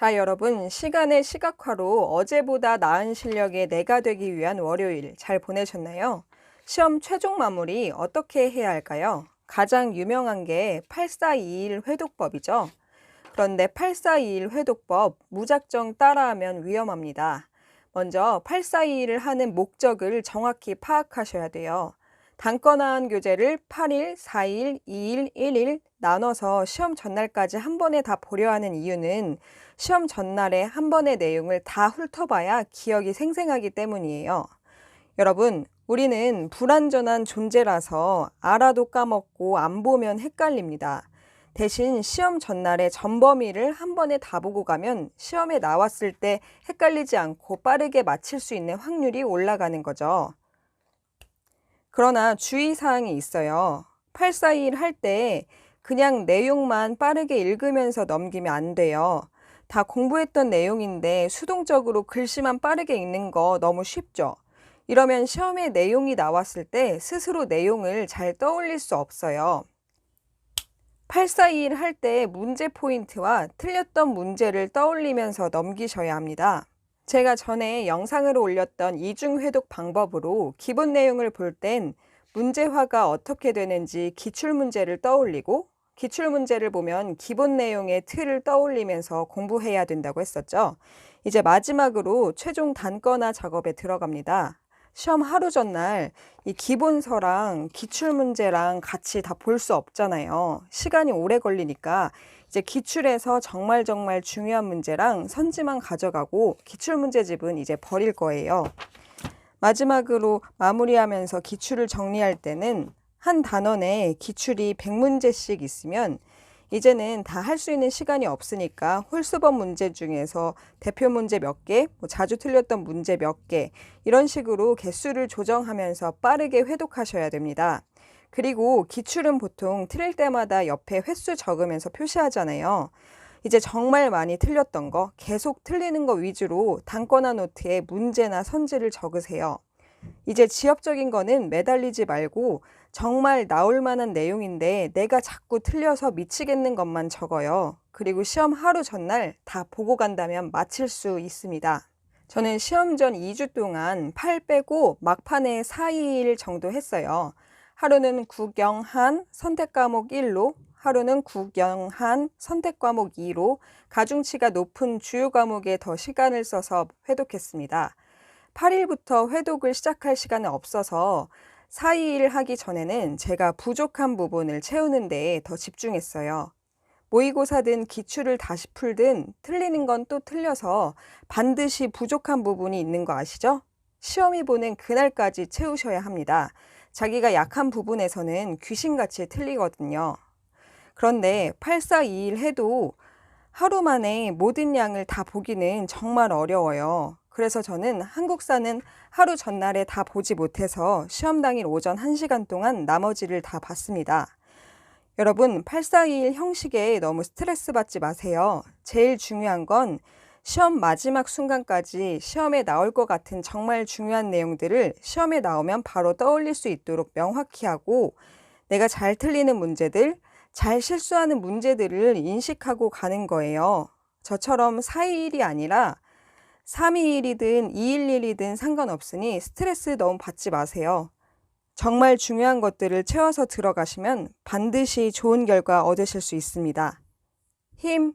자, 여러분, 시간의 시각화로 어제보다 나은 실력의 내가 되기 위한 월요일 잘 보내셨나요? 시험 최종 마무리 어떻게 해야 할까요? 가장 유명한 게 8421 회독법이죠. 그런데 8421 회독법 무작정 따라하면 위험합니다. 먼저 8421을 하는 목적을 정확히 파악하셔야 돼요. 단건화한 교재를 8일, 4일, 2일, 1일 나눠서 시험 전날까지 한 번에 다 보려 하는 이유는 시험 전날에 한 번의 내용을 다 훑어봐야 기억이 생생하기 때문이에요. 여러분, 우리는 불완전한 존재라서 알아도 까먹고 안 보면 헷갈립니다. 대신 시험 전날에 전범위를 한 번에 다 보고 가면 시험에 나왔을 때 헷갈리지 않고 빠르게 맞힐 수 있는 확률이 올라가는 거죠. 그러나 주의사항이 있어요. 841 할 때 그냥 내용만 빠르게 읽으면서 넘기면 안 돼요. 다 공부했던 내용인데 수동적으로 글씨만 빠르게 읽는 거 너무 쉽죠? 이러면 시험에 내용이 나왔을 때 스스로 내용을 잘 떠올릴 수 없어요. 841할 때 문제 포인트와 틀렸던 문제를 떠올리면서 넘기셔야 합니다. 제가 전에 영상으로 올렸던 이중 회독 방법으로 기본 내용을 볼 땐 문제화가 어떻게 되는지 기출 문제를 떠올리고 기출 문제를 보면 기본 내용의 틀을 떠올리면서 공부해야 된다고 했었죠. 이제 마지막으로 최종 단건화 작업에 들어갑니다. 시험 하루 전날 이 기본서랑 기출 문제랑 같이 다 볼 수 없잖아요. 시간이 오래 걸리니까 이제 기출에서 정말 정말 중요한 문제랑 선지만 가져가고 기출 문제집은 이제 버릴 거예요. 마지막으로 마무리하면서 기출을 정리할 때는 한 단원에 기출이 100문제씩 있으면 이제는 다 할 수 있는 시간이 없으니까 홀수범 문제 중에서 대표 문제 몇 개, 뭐 자주 틀렸던 문제 몇 개, 이런 식으로 개수를 조정하면서 빠르게 회독하셔야 됩니다. 그리고 기출은 보통 틀릴 때마다 옆에 횟수 적으면서 표시하잖아요. 이제 정말 많이 틀렸던 거, 계속 틀리는 거 위주로 단권화 노트에 문제나 선지를 적으세요. 이제 지엽적인 거는 매달리지 말고 정말 나올 만한 내용인데 내가 자꾸 틀려서 미치겠는 것만 적어요. 그리고 시험 하루 전날 다 보고 간다면 마칠 수 있습니다. 저는 시험 전 2주 동안 8 빼고 막판에 4, 2일 정도 했어요. 하루는 국영한 선택 과목 1로 하루는 국영한 선택 과목 2로 가중치가 높은 주요 과목에 더 시간을 써서 회독했습니다. 8일부터 회독을 시작할 시간은 없어서 4, 2일 하기 전에는 제가 부족한 부분을 채우는 데에 더 집중했어요. 모의고사든 기출을 다시 풀든 틀리는 건 또 틀려서 반드시 부족한 부분이 있는 거 아시죠? 시험이 보는 그날까지 채우셔야 합니다. 자기가 약한 부분에서는 귀신같이 틀리거든요. 그런데 8421 해도 하루 만에 모든 양을 다 보기는 정말 어려워요. 그래서 저는 한국사는 하루 전날에 다 보지 못해서 시험 당일 오전 1시간 동안 나머지를 다 봤습니다. 여러분, 8421 형식에 너무 스트레스 받지 마세요. 제일 중요한 건 시험 마지막 순간까지 시험에 나올 것 같은 정말 중요한 내용들을 시험에 나오면 바로 떠올릴 수 있도록 명확히 하고 내가 잘 틀리는 문제들, 잘 실수하는 문제들을 인식하고 가는 거예요. 저처럼 421이 아니라 321이든 211이든 상관없으니 스트레스 너무 받지 마세요. 정말 중요한 것들을 채워서 들어가시면 반드시 좋은 결과 얻으실 수 있습니다. 힘